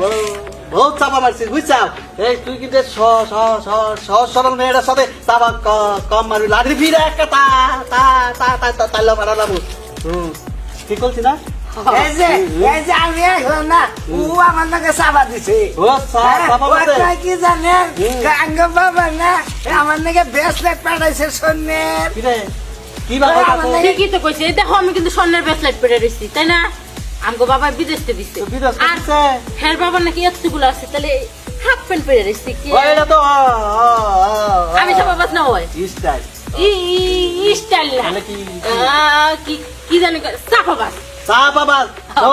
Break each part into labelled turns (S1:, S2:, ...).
S1: তুই না
S2: আমি দিছে কি
S1: কি কি তো?
S3: দেখো, আমি কিন্তু স্বর্ণের ব্রেসলেট পরে রয়েছি, তাই না আমগো বাবা বিদেশ
S1: তো থেকে
S3: আর
S1: দিছে?
S3: হের বাবা নাকি এতগুলো আছে তাহলে হাফ প্যান্ট পরে রয়েছি কি?
S1: এটা তো
S3: আমি সব বাস না হয়
S1: স্টাইল।
S3: ই ই স্টাইল না।
S1: কি
S3: কি? কি জানি সাফা বাস
S1: বাবা ও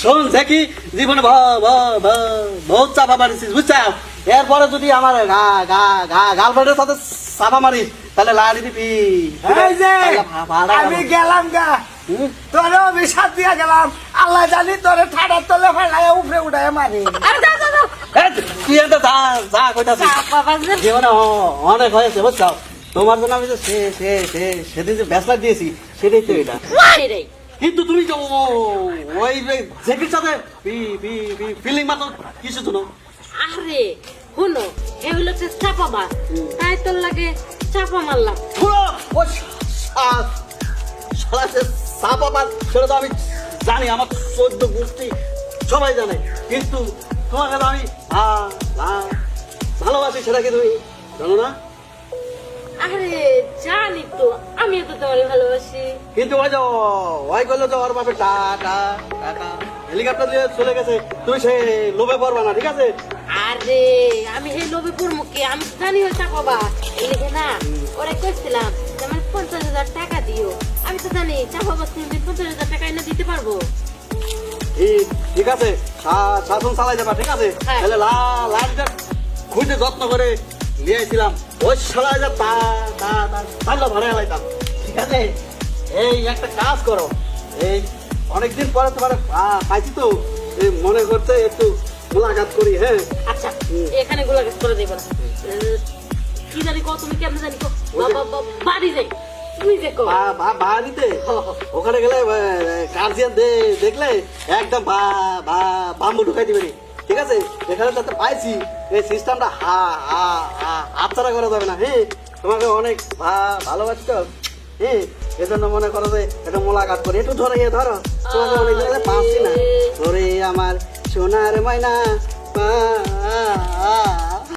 S1: শোন দেখি জীবনে ভ- ভ- ভ- বহুত চাপা মারিছিস বুঝছাও? এরপরে যদি আমার গা গা গা গার্লফ্রেন্ডের সাথে চাপা মারিস তাহলে লাড়ি দিবি।
S2: আমি গেলাম গা? তোরে অভিশাপ দিয়া গেলাম। আল্লাহ জানি তোরে ঠাডার তলে ফেলায় উপরে উঠায় মারি।
S1: তুই এটা যা কইতাছিস। জীবনে অনেক হয়েছে বুঝছাও তোমার জন্য আমি যে সে সে সে সেদিন যে ব্যাসলার দিয়েছি সেটাই তো এটা। কিন্তু তুমি তো ওই জেকির সাথে ফিলিং মাত্র কিছু তো
S3: আরে শুনো এ হলো হচ্ছে চাপা বাস তাই তোর লাগে চাপা মারলাম।
S1: পুরো ও সা- শালা সেটা তো আমি জানি আমার চোদ্দ গোষ্ঠী সবাই জানে। কিন্তু তোমার কাছে আমি ভালোবাসি সেটা কি তুমি জানো না?
S3: আরে জানি তো আমিও তো তোমার ভালোবাসি।
S1: কিন্তু ওই যে ওই করল যে ওর বাপে টাটা টাটা হেলিকপ্টার দিয়ে চলে গেছে তুমি সে লোভে পড়বা না ঠিক আছে?
S3: আরে আমি এই লোভে পড়ব কি? আমি জানি ওই চাপা বাস এই না ওরা কইছিলাম তো জানি চাপা পঞ্চাশ হাজার টাকা এনে দিতে পারব।
S1: ঠিক আছে শাসন চালাই যাবা ঠিক আছে?
S3: হ্যাঁ।
S1: তাহলে খুঁজে যত্ন করে নিয়ে আসছিলাম ওই শালা যা তা তাহলে ভাড়া লাইতাম ঠিক আছে? এই একটা কাজ করো। এই অনেকদিন পরে তোমার পাইছি তো। মনে করতে একটু মোলাকাত করি হ্যাঁ?
S3: আচ্ছা এখানে গোলাগাছ করে দেবো না। কি জানি কো তুমি কেমন জানি কো?
S1: ওই যে-
S3: বা- বা- বা- বাড়ি যাই। তুই।
S1: ওখানে গেলে গার্জিয়ান দেখলে একদম বাম্বু ঢুকাই দিবে ঠিক আছে? এখানে যাতে পাইছি। এই সিস্টেমটা হা হা হা হাতছাড়া করা যাবে না হ্যাঁ তোমাকে অনেক হ্যাঁ এজন্য মনে করো যে এটা মোলাকাত করি। একটু ধরে ধরো। তোমাকে অনেক পাচ্ছি না। ধরে আমার সোনার ময়না।